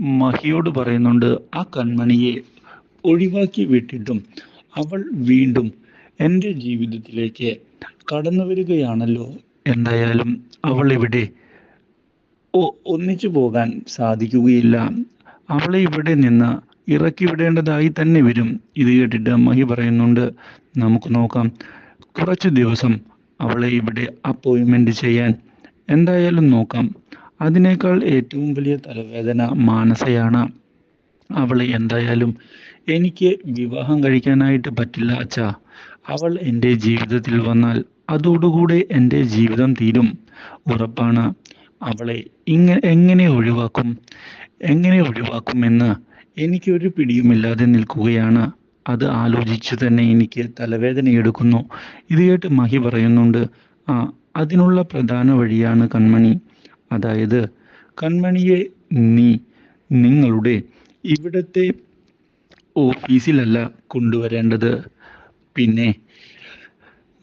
മഹിയോട് പറയുന്നുണ്ട് ആ കൺമണിയെ ഒഴിവാക്കി വിട്ടിട്ടും അവൾ വീണ്ടും എന്റെ ജീവിതത്തിലേക്ക് കടന്നു വരികയാണല്ലോ. എന്തായാലും അവൾ ഇവിടെ ഒന്നിച്ചു പോകാൻ സാധിക്കുകയില്ല. അവളെ ഇവിടെ നിന്ന് ഇറക്കി വിടേണ്ടതായി തന്നെ വരും. ഇത് കേട്ടിട്ട് മഹി പറയുന്നുണ്ട് നമുക്ക് നോക്കാം. കുറച്ച് ദിവസം അവളെ ഇവിടെ അപ്പോയിൻമെന്റ് ചെയ്യാൻ. എന്തായാലും നോക്കാം. അതിനേക്കാൾ ഏറ്റവും വലിയ തലവേദന മാനസയാണ്. അവൾ എന്തായാലും എനിക്ക് വിവാഹം കഴിക്കാനായിട്ട് പറ്റില്ല അച്ഛാ. അവൾ എന്റെ ജീവിതത്തിൽ വന്നാൽ അതോടുകൂടെ എന്റെ ജീവിതം തീരും. ഉറപ്പാണ്. അവളെ ഇങ്ങനെ എങ്ങനെ ഒഴിവാക്കും? എങ്ങനെ ഒഴിവാക്കുമെന്ന് എനിക്കൊരു പിടിയുമില്ലാതെ നിൽക്കുകയാണ്. അത് ആലോചിച്ച് തന്നെ എനിക്ക് തലവേദന എടുക്കുന്നു. ഇത് കേട്ട് മഹി പറയുന്നുണ്ട് ആ അതിനുള്ള പ്രധാന വഴിയാണ് കൺമണി. അതായത് കൺമണിയെ നീ നിങ്ങളുടെ ഇവിടത്തെ ഓഫീസിലല്ല കൊണ്ടുവരേണ്ടത്. പിന്നെ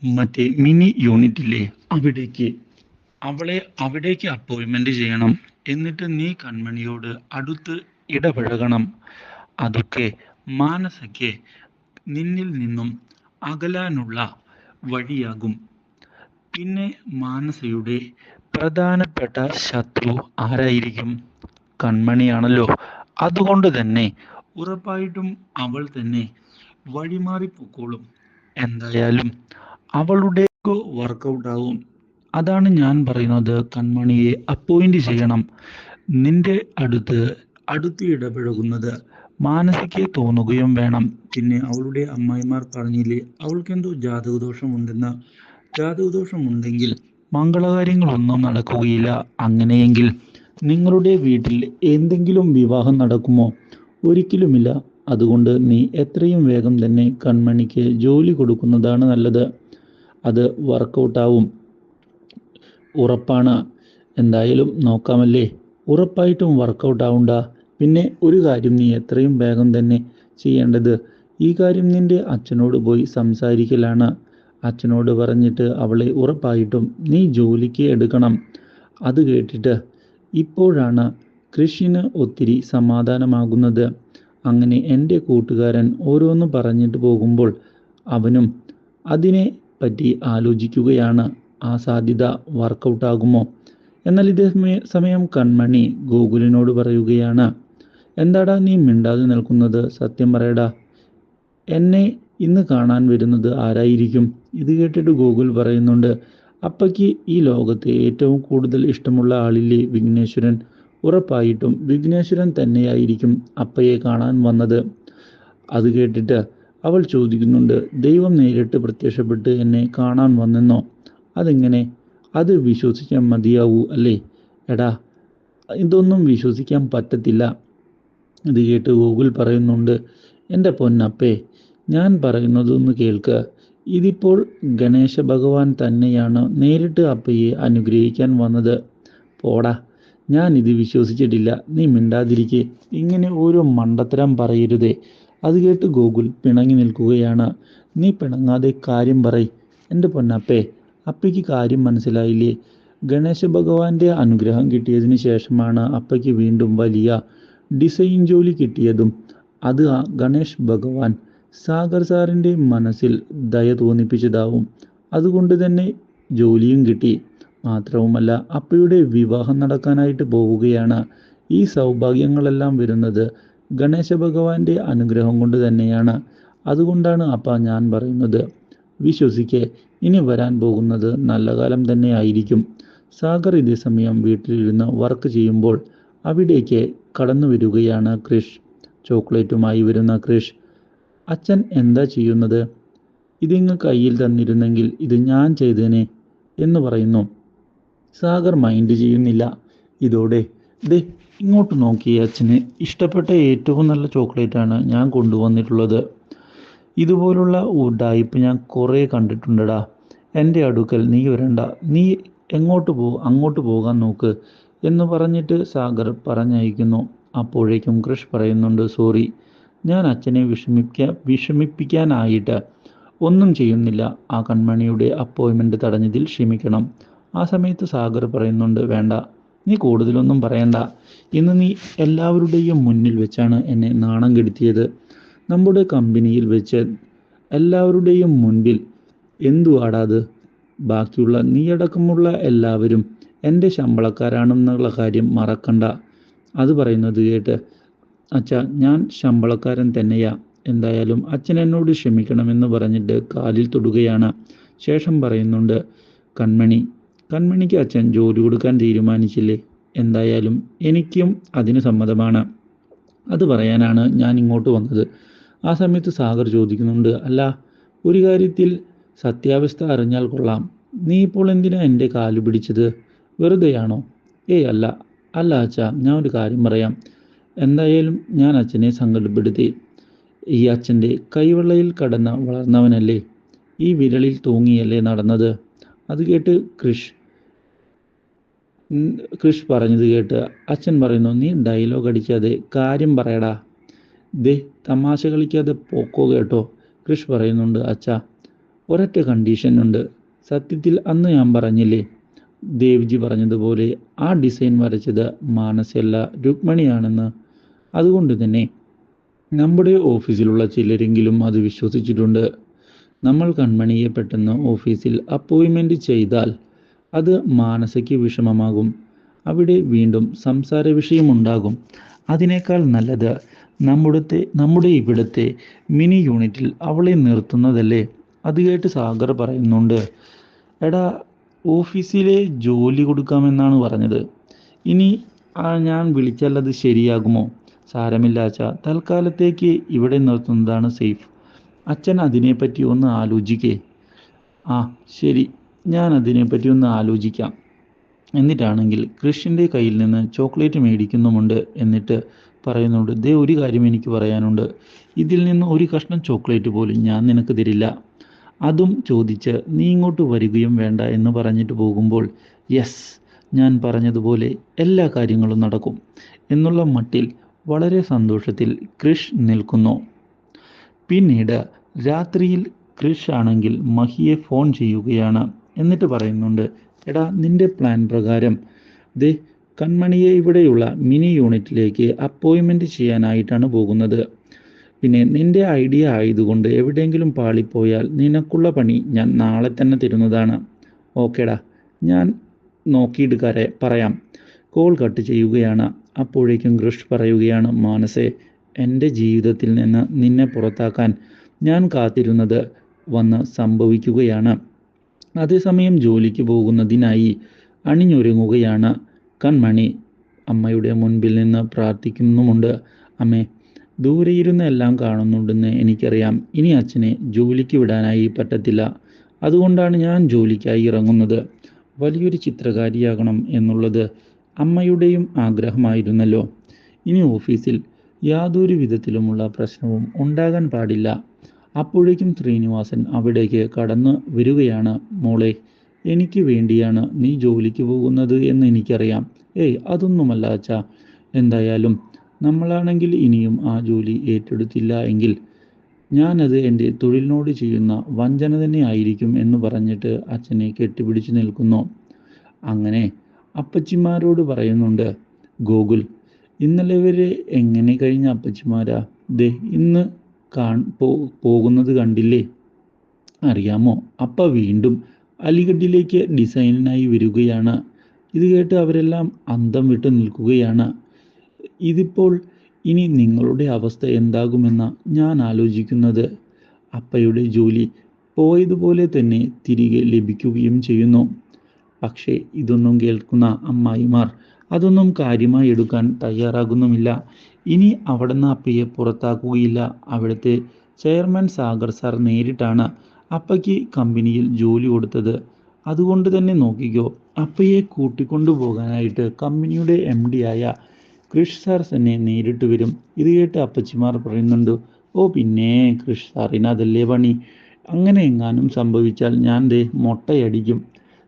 മറ്റേ മിനി യൂണിറ്റില്ലേ അവിടേക്ക് അവളെ അവിടേക്ക് അപ്പോയിൻമെന്റ് ചെയ്യണം. എന്നിട്ട് നീ കൺമണിയോട് അടുത്ത് ഇടപഴകണം. അതൊക്കെ മാനസയ്ക്ക് നിന്നിൽ നിന്നും അകലാനുള്ള വഴിയാകും. പിന്നെ മാനസയുടെ പ്രധാനപ്പെട്ട ശത്രു ആരായിരിക്കും? കൺമണിയാണല്ലോ. അതുകൊണ്ട് തന്നെ ഉറപ്പായിട്ടും അവൾ തന്നെ വഴിമാറി വഴിമാറിപ്പോക്കോളും. എന്തായാലും അവളുടെ വർക്കൗട്ട് ആവും. അതാണ് ഞാൻ പറയുന്നത്. കൺമണിയെ അപ്പോയിന്റ് ചെയ്യണം. നിന്റെ അടുത്ത് അടുത്ത് ഇടപഴകുന്നത് മാനസിക്ക് തോന്നുകയും വേണം. പിന്നെ അവളുടെ അമ്മായിമാർ പറഞ്ഞില്ലേ അവൾക്കെന്തോ ജാതകദോഷമുണ്ടെന്ന്. ജാതകദോഷമുണ്ടെങ്കിൽ മംഗളകാര്യങ്ങളൊന്നും നടക്കുകയില്ല. അങ്ങനെയെങ്കിൽ നിങ്ങളുടെ വീട്ടിൽ എന്തെങ്കിലും വിവാഹം നടക്കുമോ? ഒരിക്കലുമില്ല. അതുകൊണ്ട് നീ എത്രയും വേഗം തന്നെ കൺമണിക്ക് ജോലി കൊടുക്കുന്നതാണ് നല്ലത്. അത് വർക്കൗട്ടാവും. ഉറപ്പാണ്. എന്തായാലും നോക്കാമല്ലേ? ഉറപ്പായിട്ടും വർക്കൗട്ട് ആവണ്ട പിന്നെ ഒരു കാര്യം നീ എത്രയും വേഗം തന്നെ ചെയ്യേണ്ടത്. ഈ കാര്യം നിന്റെ അച്ഛനോട് പോയി സംസാരിക്കലാണ്. അച്ഛനോട് പറഞ്ഞിട്ട് അവളെ ഉറപ്പായിട്ടും നീ ജോലിക്ക് എടുക്കണം അത് കേട്ടിട്ട് ഇപ്പോഴാണ് കൃഷിന് ഒത്തിരി സമാധാനമാകുന്നത്. അങ്ങനെ എന്റെ കൂട്ടുകാരൻ ഓരോന്ന് പറഞ്ഞിട്ട് പോകുമ്പോൾ അവനും അതിനെ പറ്റി ആലോചിക്കുകയാണ്. ആ സാധ്യത വർക്കൗട്ടാകുമോ എന്നാൽ ഇതേ സമയ- കൺമണി ഗോകുലിനോട് പറയുകയാണ് എന്താടാ നീ മിണ്ടാതെ നിൽക്കുന്നത്? സത്യം പറയടാ. എന്നെ ഇന്ന് കാണാൻ വരുന്നത് ആരായിരിക്കും? ഇത് കേട്ടിട്ട് ഗോകുൽ പറയുന്നുണ്ട് അപ്പയ്ക്ക് ഈ ലോകത്തെ ഏറ്റവും കൂടുതൽ ഇഷ്ടമുള്ള ആളില്ലേ വിഘ്നേശ്വരൻ? ഉറപ്പായിട്ടും വിഘ്നേശ്വരൻ തന്നെയായിരിക്കും അപ്പയെ കാണാൻ വന്നത്. അത് കേട്ടിട്ട് അവൾ ചോദിക്കുന്നുണ്ട് ദൈവം നേരിട്ട് പ്രത്യക്ഷപ്പെട്ട് എന്നെ കാണാൻ വന്നെന്നോ? അതെങ്ങനെ? അത് വിശ്വസിക്കാൻ മതിയാവൂ അല്ലേ? എടാ ഇതൊന്നും വിശ്വസിക്കാൻ പറ്റത്തില്ല. ഇത് കേട്ട് ഗൂഗിൾ പറയുന്നുണ്ട് എന്റെ പൊന്നപ്പേ ഞാൻ പറയുന്നതൊന്ന് കേൾക്ക്. ഇതിപ്പോൾ ഗണേശ ഭഗവാൻ തന്നെയാണ് നേരിട്ട് അപ്പയെ അനുഗ്രഹിക്കാൻ വന്നത്. പോടാ ഞാൻ ഇത് വിശ്വസിച്ചിട്ടില്ല. നീ മിണ്ടാതിരിക്കെ. ഇങ്ങനെ ഓരോ മണ്ടത്തരം പറയരുതേ. അത് കേട്ട് ഗോകുൽ പിണങ്ങി നിൽക്കുകയാണ്. നീ പിണങ്ങാതെ കാര്യം പറയ്. എന്റെ പൊന്നപ്പേ അപ്പയ്ക്ക് കാര്യം മനസ്സിലായില്ലേ? ഗണേശ ഭഗവാന്റെ അനുഗ്രഹം കിട്ടിയതിന് ശേഷമാണ് അപ്പയ്ക്ക് വീണ്ടും വലിയ ഡിസൈൻ ജോലി കിട്ടിയതും. അത് ആ ഗണേഷ് ഭഗവാൻ സാഗർ സാറിന്റെ മനസ്സിൽ ദയ തോന്നിപ്പിച്ചതാവും. അതുകൊണ്ട് തന്നെ ജോലിയും കിട്ടി. മാത്രവുമല്ല അപ്പയുടെ വിവാഹം നടക്കാനായിട്ട് പോവുകയാണ്. ഈ സൗഭാഗ്യങ്ങളെല്ലാം വരുന്നത് ഗണേശ ഭഗവാന്റെ അനുഗ്രഹം കൊണ്ട് തന്നെയാണ്. അതുകൊണ്ടാണ് അപ്പ ഞാൻ പറയുന്നത്. വിശ്വസിക്കെ ഇനി വരാൻ പോകുന്നത് നല്ല കാലം തന്നെ ആയിരിക്കും. സാഗർ ഇതേ സമയം വീട്ടിലിരുന്ന് വർക്ക് ചെയ്യുമ്പോൾ അവിടേക്ക് കടന്നു വരികയാണ് ക്രിഷ്. ചോക്ലേറ്റുമായി വരുന്ന ക്രിഷ് അച്ഛൻ എന്താ ചെയ്യുന്നത്? ഇതിങ്ങ് കയ്യിൽ തന്നിരുന്നെങ്കിൽ ഇത് ഞാൻ ചെയ്തേനെ എന്ന് പറയുന്നു. സാഗർ മൈൻഡ് ചെയ്യുന്നില്ല. ഇതോടെ ദേ ഇങ്ങോട്ട് നോക്കി അച്ഛന്. ഇഷ്ടപ്പെട്ട ഏറ്റവും നല്ല ചോക്ലേറ്റാണ് ഞാൻ കൊണ്ടുവന്നിട്ടുള്ളത്. ഇതുപോലുള്ള ഉഡായിപ്പ് ഞാൻ കുറേ കണ്ടിട്ടുണ്ടടാ. എന്റെ അടുക്കൽ നീ വരണ്ട. നീ എങ്ങോട്ട് പോ അങ്ങോട്ട് പോകാൻ നോക്ക് എന്ന് പറഞ്ഞിട്ട് സാഗർ പറഞ്ഞയക്കുന്നു. അപ്പോഴേക്കും കൃഷ് പറയുന്നുണ്ട് സോറി ഞാൻ അച്ഛനെ വിഷമിക്ക വിഷമിപ്പിക്കാനായിട്ട് ഒന്നും ചെയ്യുന്നില്ല. ആ കൺമണിയുടെ അപ്പോയിൻമെന്റ് തടഞ്ഞതിൽ ക്ഷമിക്കണം. ആ സമയത്ത് സാഗർ പറയുന്നുണ്ട് വേണ്ട നീ കൂടുതലൊന്നും പറയണ്ട. ഇന്ന് നീ എല്ലാവരുടെയും മുന്നിൽ വെച്ചാണ് എന്നെ നാണം കെടുത്തിയത്. നമ്മുടെ കമ്പനിയിൽ വെച്ച് എല്ലാവരുടെയും മുൻപിൽ എന്തുവാടാത് ബാക്കിയുള്ള നീയടക്കമുള്ള എല്ലാവരും എന്റെ ശമ്പളക്കാരാണെന്നുള്ള കാര്യം മറക്കണ്ട. അത് പറയുന്നത് കേട്ട് അച്ഛ ഞാൻ ശമ്പളക്കാരൻ തന്നെയാ. എന്തായാലും അച്ഛൻ എന്നോട് ക്ഷമിക്കണമെന്ന് പറഞ്ഞിട്ട് കാലിൽ തൊടുകയാണ്. ശേഷം പറയുന്നുണ്ട് കൺമണി കൺമണിക്ക് അച്ഛൻ ജോലി കൊടുക്കാൻ തീരുമാനിച്ചില്ലേ? എന്തായാലും എനിക്കും അതിന് സമ്മതമാണ്. അത് പറയാനാണ് ഞാൻ ഇങ്ങോട്ട് വന്നത്. ആ സമയത്ത് സാഗർ ചോദിക്കുന്നുണ്ട് അല്ല ഒരു കാര്യത്തിൽ സത്യാവസ്ഥ അറിഞ്ഞാൽ കൊള്ളാം. നീ ഇപ്പോൾ എന്തിനാ എന്റെ കാൽ പിടിച്ചത്? വെറുതെയാണോ? ഏയ് അല്ല അല്ല അച്ഛാ ഞാൻ ഒരു കാര്യം പറയാം. എന്തായാലും ഞാൻ അച്ഛനെ സങ്കടപ്പെടുത്തി. ഈ അച്ഛന്റെ കൈവെള്ളയിൽ കടന്ന വളർന്നവനല്ലേ? ഈ വിരലിൽ തൂങ്ങിയല്ലേ നടന്നത്? അത് കേട്ട് കൃഷ് കൃഷ് പറഞ്ഞത് കേട്ട് അച്ഛൻ പറയുന്നു നീ ഡയലോഗ് അടിക്കാതെ കാര്യം പറയടാ. ദേ തമാശ കളിക്കാതെ പോക്കോ കേട്ടോ കൃഷ് പറയുന്നുണ്ട് അച്ഛ. ഒരൊറ്റ കണ്ടീഷൻ ഉണ്ട്. സത്യത്തിൽ അന്ന് ഞാൻ പറഞ്ഞില്ലേ? ദേവ്ജി പറഞ്ഞതുപോലെ ആ ഡിസൈൻ വരച്ചത് മാനസയല്ല രുക്മണിയാണെന്ന്. അതുകൊണ്ട് തന്നെ നമ്മുടെ ഓഫീസിലുള്ള ചിലരെങ്കിലും അത് വിശ്വസിച്ചിട്ടുണ്ട്. നമ്മൾ കൺമണിയെ പെട്ടെന്ന് ഓഫീസിൽ അപ്പോയിൻമെന്റ് ചെയ്താൽ അത് മാനസിക വിഷമമാകും. അവിടെ വീണ്ടും സംസാര വിഷയമുണ്ടാകും. അതിനേക്കാൾ നല്ലത് നമ്മുടെ നമ്മുടെ ഇവിടുത്തെ മിനി യൂണിറ്റിൽ അവളെ നിർത്തുന്നതല്ലേ? അത് കേട്ട് സാഗർ പറയുന്നുണ്ട്. എടാ ഓഫീസിലെ ജോലി കൊടുക്കാമെന്നാണ് പറഞ്ഞത്. ഇനി ഞാൻ വിളിച്ചാൽ അത് ശരിയാകുമോ? സാരമില്ല അച്ഛ തൽക്കാലത്തേക്ക് ഇവിടെ നിർത്തുന്നതാണ് സേഫ്. അച്ഛൻ അതിനെപ്പറ്റി ഒന്ന് ആലോചിക്കേ. ആ ശരി. ഞാൻ അതിനെപ്പറ്റി ഒന്ന് ആലോചിക്കാം. എന്നിട്ടാണെങ്കിൽ കൃഷിന്റെ കയ്യിൽ നിന്ന് ചോക്ലേറ്റ് മേടിക്കുന്നുമുണ്ട് എന്നിട്ട് പറയുന്നുണ്ട് ദേ ഒരു കാര്യം എനിക്ക് പറയാനുണ്ട്. ഇതിൽ നിന്ന് ഒരു കഷ്ണം ചോക്ലേറ്റ് പോലും ഞാൻ നിനക്ക് തരില്ല. അതും ചോദിച്ച് നീ ഇങ്ങോട്ട് വരികയും വേണ്ട എന്ന് പറഞ്ഞിട്ട് പോകുമ്പോൾ യെസ് ഞാൻ പറഞ്ഞതുപോലെ എല്ലാ കാര്യങ്ങളും നടക്കും. എന്നുള്ള മട്ടിൽ വളരെ സന്തോഷത്തിൽ ക്രിഷ് നിൽക്കുന്നു. പിന്നീട് രാത്രിയിൽ ക്രിഷ് ആണെങ്കിൽ മഹിയെ ഫോൺ ചെയ്യുകയാണ്. എന്നിട്ട് പറയുന്നുണ്ട് എടാ നിന്റെ പ്ലാൻ പ്രകാരം. ദേ കൺമണിയെ ഇവിടെയുള്ള മിനി യൂണിറ്റിലേക്ക് അപ്പോയിൻമെന്റ് ചെയ്യാനായിട്ടാണ് പോകുന്നത്. പിന്നെ നിന്റെ ഐഡിയ ആയതുകൊണ്ട് എവിടെയെങ്കിലും പാളിപ്പോയാൽ നിനക്കുള്ള പണി ഞാൻ നാളെ തന്നെ തരുന്നതാണ്. ഓക്കേടാ ഞാൻ നോക്കിയിട്ട് പറയാം. കോൾ കട്ട് ചെയ്യുകയാണ്. അപ്പോഴേക്കും കൃഷ് പറയുകയാണ് മാനസേ എന്റെ ജീവിതത്തിൽ നിന്ന് നിന്നെ പുറത്താക്കാൻ ഞാൻ കാത്തിരുന്നത് വന്ന് സംഭവിക്കുകയാണ്. അതേസമയം ജോലിക്ക് പോകുന്നതിനായി അണിഞ്ഞൊരുങ്ങുകയാണ്. കൺമണി അമ്മയുടെ മുൻപിൽ നിന്ന് പ്രാർത്ഥിക്കുന്നുമുണ്ട്. അമ്മേ ദൂരെ ഇരുന്ന് എല്ലാം കാണുന്നുണ്ടെന്ന് എനിക്കറിയാം. ഇനി അച്ഛനെ ജോലിക്ക് വിടാനായി പറ്റത്തില്ല. അതുകൊണ്ടാണ് ഞാൻ ജോലിക്കായി ഇറങ്ങുന്നത്. വലിയൊരു ചിത്രകാരിയാകണം എന്നുള്ളത് അമ്മയുടെയും ആഗ്രഹമായിരുന്നല്ലോ. ഇനി ഓഫീസിൽ യാതൊരു വിധത്തിലുമുള്ള പ്രശ്നവും ഉണ്ടാകാൻ പാടില്ല. അപ്പോഴേക്കും ശ്രീനിവാസൻ അവിടേക്ക് കടന്നു വരികയാണ്. മോളെ എനിക്ക് വേണ്ടിയാണ് നീ ജോലിക്ക് പോകുന്നത് എന്ന് എനിക്കറിയാം. ഏയ് അതൊന്നുമല്ല അച്ഛാ. എന്തായാലും നമ്മളാണെങ്കിൽ ഇനിയും ആ ജോലി ഏറ്റെടുത്തില്ല എങ്കിൽ ഞാനത് എന്റെ തൊഴിലിനോട് ചെയ്യുന്ന വഞ്ചന തന്നെ ആയിരിക്കും എന്ന് പറഞ്ഞിട്ട് അച്ഛനെ കെട്ടിപ്പിടിച്ച് നിൽക്കുന്നു. അങ്ങനെ അപ്പച്ചിമാരോട് പറയുന്നുണ്ട് ഗോകുൽ ഇന്നലെ വരെ എങ്ങനെ കഴിഞ്ഞ അപ്പച്ചിമാരാ? ദേ ഇന്ന് പോ പോകുന്നത് കണ്ടില്ലേ? അറിയാമോ? അപ്പ വീണ്ടും അലിഗഡിലേക്ക് ഡിസൈനിനായി വരികയാണ്. ഇത് കേട്ട് അവരെല്ലാം അന്തം വിട്ട് നിൽക്കുകയാണ്. ഇതിപ്പോൾ ഇനി നിങ്ങളുടെ അവസ്ഥ എന്താകുമെന്ന ഞാൻ ആലോചിക്കുന്നത്. അപ്പയുടെ ജോലി പോയതുപോലെ തന്നെ തിരികെ ലഭിക്കുകയും ചെയ്യുന്നു. പക്ഷേ ഇതൊന്നും കേൾക്കുന്ന അമ്മായിമാർ അതൊന്നും കാര്യമായി എടുക്കാൻ തയ്യാറാകുന്നുമില്ല. ഇനി അവിടുന്ന് അപ്പയെ പുറത്താക്കുകയില്ല. അവിടുത്തെ ചെയർമാൻ സാഗർ സാർ നേരിട്ടാണ് അപ്പയ്ക്ക് കമ്പനിയിൽ ജോലി കൊടുത്തത്. അതുകൊണ്ട് തന്നെ നോക്കിക്കോ അപ്പയെ കൂട്ടിക്കൊണ്ടു പോകാനായിട്ട് കമ്പനിയുടെ എം ആയ കൃഷ് സാർ തന്നെ നേരിട്ട് വരും. ഇത് കേട്ട് അപ്പച്ചിമാർ പറയുന്നുണ്ട് ഓ പിന്നെ കൃഷ് സാറിന് അതല്ലേ പണി? അങ്ങനെ എങ്ങാനും സംഭവിച്ചാൽ ഞാൻ ദേ മൊട്ടയടിക്കും.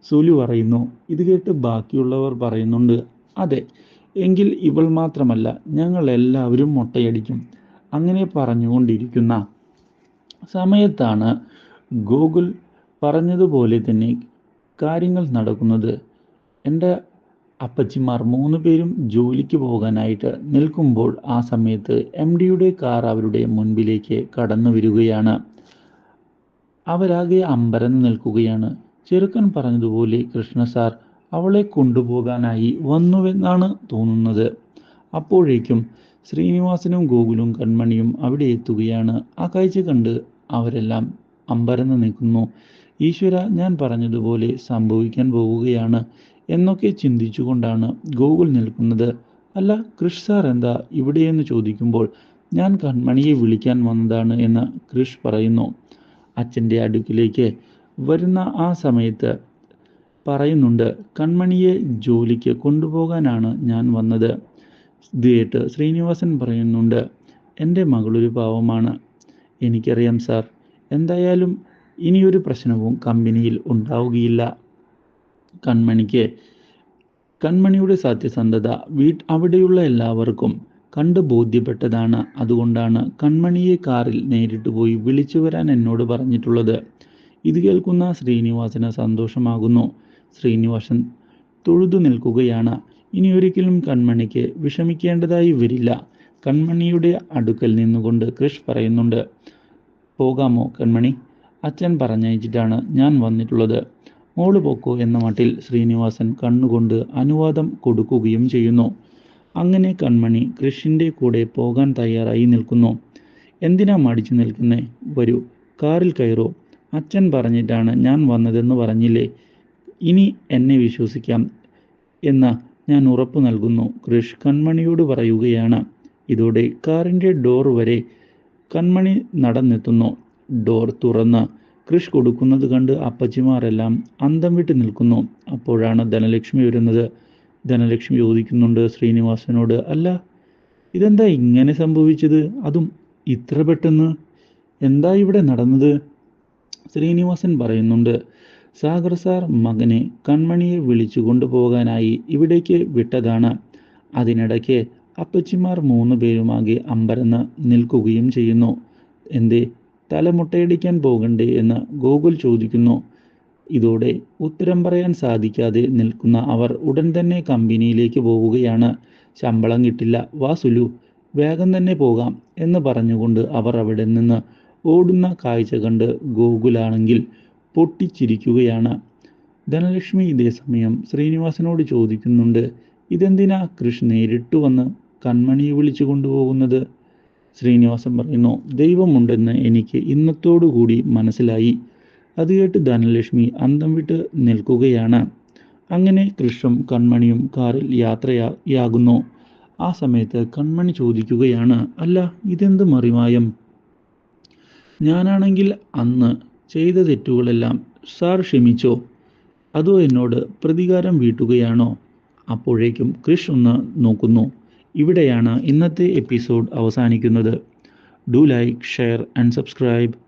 സുലു പറയുന്നു. ഇത് കേട്ട് ബാക്കിയുള്ളവർ പറയുന്നുണ്ട് അതെ എങ്കിൽ ഇവൾ മാത്രമല്ല ഞങ്ങൾ എല്ലാവരും മുട്ടയടിക്കും. അങ്ങനെ പറഞ്ഞുകൊണ്ടിരിക്കുന്ന സമയത്താണ് ഗൂഗിൾ പറഞ്ഞതുപോലെ തന്നെ കാര്യങ്ങൾ നടക്കുന്നത്. എന്റെ അപ്പച്ചിമാർ മൂന്ന് പേരും ജോലിക്ക് പോകാനായിട്ട് നിൽക്കുമ്പോൾ ആ സമയത്ത് എം ഡിയുടെ കാർ അവരുടെ മുൻപിലേക്ക് കടന്നു വരികയാണ്. അവരാകെ അമ്പരന്ന് നിൽക്കുകയാണ്. ചെറുക്കൻ പറഞ്ഞതുപോലെ കൃഷ്ണ സാർ അവളെ കൊണ്ടുപോകാനായി വന്നുവെന്നാണ് തോന്നുന്നത്. അപ്പോഴേക്കും ശ്രീനിവാസനും ഗോകുലും കൺമണിയും അവിടെ എത്തുകയാണ്. ആ കാഴ്ച കണ്ട് അവരെല്ലാം അമ്പരന്ന് നിൽക്കുന്നു. ഈശ്വര ഞാൻ പറഞ്ഞതുപോലെ സംഭവിക്കാൻ പോവുകയാണ് എന്നൊക്കെ ചിന്തിച്ചുകൊണ്ടാണ് ഗോകുൽ നിൽക്കുന്നത്. അല്ല കൃഷ് സാർ എന്താ ഇവിടെയെന്ന് ചോദിക്കുമ്പോൾ ഞാൻ കൺമണിയെ വിളിക്കാൻ വന്നതാണ് എന്ന് കൃഷ് പറയുന്നു. അച്ഛന്റെ അടുക്കിലേക്ക് വരുന്ന ആ സമയത്ത് പറയുന്നുണ്ട് കൺമണിയെ ജോലിക്ക് കൊണ്ടുപോകാനാണ് ഞാൻ വന്നത്. ഇത് കേട്ട് ശ്രീനിവാസൻ പറയുന്നുണ്ട് എന്റെ മകളൊരു പാവമാണ്. എനിക്കറിയാം സാർ എന്തായാലും ഇനിയൊരു പ്രശ്നവും കമ്പനിയിൽ ഉണ്ടാവുകയില്ല. കൺമണിക്ക് കൺമണിയുടെ സത്യസന്ധത വീട്ട് അവിടെയുള്ള എല്ലാവർക്കും കണ്ട് ബോധ്യപ്പെട്ടതാണ്. അതുകൊണ്ടാണ് കൺമണിയെ കാറിൽ നേരിട്ട് പോയി വിളിച്ചു വരാൻ എന്നോട് പറഞ്ഞിട്ടുള്ളത്. ഇത് കേൾക്കുന്ന ശ്രീനിവാസന് സന്തോഷമാകുന്നു. ശ്രീനിവാസൻ തൊഴുതു നിൽക്കുകയാണ്. ഇനി ഒരിക്കലും കൺമണിക്ക് വിഷമിക്കേണ്ടതായി വരില്ല. കൺമണിയുടെ അടുക്കൽ നിന്നുകൊണ്ട് കൃഷ് പറയുന്നുണ്ട് പോകാമോ കൺമണി? അച്ഛൻ പറഞ്ഞയച്ചിട്ടാണ് ഞാൻ വന്നിട്ടുള്ളത്. മോൾ പോക്കോ എന്ന മട്ടിൽ ശ്രീനിവാസൻ കണ്ണുകൊണ്ട് അനുവാദം കൊടുക്കുകയും ചെയ്യുന്നു. അങ്ങനെ കൺമണി കൃഷിന്റെ കൂടെ പോകാൻ തയ്യാറായി നിൽക്കുന്നു. എന്തിനാ മടിച്ചു നിൽക്കുന്നേ? വരൂ കാറിൽ കയറോ. അച്ഛൻ പറഞ്ഞിട്ടാണ് ഞാൻ വന്നതെന്ന് പറഞ്ഞില്ലേ? ഇനി എന്നെ വിശ്വസിക്കാം എന്ന ഞാൻ ഉറപ്പു നൽകുന്നു. കൃഷ് കൺമണിയോട് പറയുകയാണ്. ഇതോടെ കാറിന്റെ ഡോർ വരെ കൺമണി നടന്നെത്തുന്നു. ഡോർ തുറന്ന് കൃഷ് കൊടുക്കുന്നത് കണ്ട് അപ്പച്ചിമാരെല്ലാം അന്തം വിട്ട് നിൽക്കുന്നു. അപ്പോഴാണ് ധനലക്ഷ്മി വരുന്നത്. ധനലക്ഷ്മി ചോദിക്കുന്നുണ്ട് ശ്രീനിവാസനോട് അല്ല ഇതെന്താ ഇങ്ങനെ സംഭവിച്ചത്? അതും ഇത്ര പെട്ടെന്ന്? എന്താ ഇവിടെ നടന്നത്? ശ്രീനിവാസൻ പറയുന്നുണ്ട് സാഗർ സാർ മകനെ കൺമണിയെ വിളിച്ചു കൊണ്ടുപോകാനായി ഇവിടേക്ക് വിട്ടതാണ്. അതിനിടയ്ക്ക് അപ്പച്ചിമാർ മൂന്ന് പേരുമാകെ അമ്പരന്ന് നിൽക്കുകയും ചെയ്യുന്നു. എന്തേ തലമുട്ടയടിക്കാൻ പോകണ്ടേ എന്ന് ഗോകുൽ ചോദിക്കുന്നു. ഇതോടെ ഉത്തരം പറയാൻ സാധിക്കാതെ നിൽക്കുന്ന അവർ ഉടൻ തന്നെ കമ്പനിയിലേക്ക് പോവുകയാണ്. ശമ്പളം കിട്ടില്ല. വാ സുലു വേഗം തന്നെ പോകാം എന്ന് പറഞ്ഞുകൊണ്ട് അവർ അവിടെ നിന്ന് ഓടുന്ന കാഴ്ച കണ്ട് ഗോകുലാണെങ്കിൽ പൊട്ടിച്ചിരിക്കുകയാണ്. ധനലക്ഷ്മി ഇതേ സമയം ശ്രീനിവാസനോട് ചോദിക്കുന്നുണ്ട് ഇതെന്തിനാ കൃഷ് നേരിട്ട് വന്ന് കൺമണിയെ വിളിച്ചു കൊണ്ടുപോകുന്നത്? ശ്രീനിവാസൻ പറയുന്നു ദൈവമുണ്ടെന്ന് എനിക്ക് ഇന്നത്തോടുകൂടി മനസ്സിലായി. അത് കേട്ട് ധനലക്ഷ്മി അന്തം വിട്ട് നിൽക്കുകയാണ്. അങ്ങനെ കൃഷ്ണും കൺമണിയും കാറിൽ യാത്രയാകുന്നു ആ സമയത്ത് കൺമണി ചോദിക്കുകയാണ് അല്ല ഇതെന്ത് മറിമായം? ഞാനാണെങ്കിൽ അന്ന് ചെയ്ത തെറ്റുകളെല്ലാം സാർ ക്ഷമിച്ചോ? അതോ എന്നോട് പ്രതികാരം വീട്ടുകയാണോ? അപ്പോഴേക്കും കൃഷ് ഒന്ന് നോക്കുന്നു. ഇവിടെയാണ് ഇന്നത്തെ എപ്പിസോഡ് അവസാനിക്കുന്നത്. Do like share and subscribe.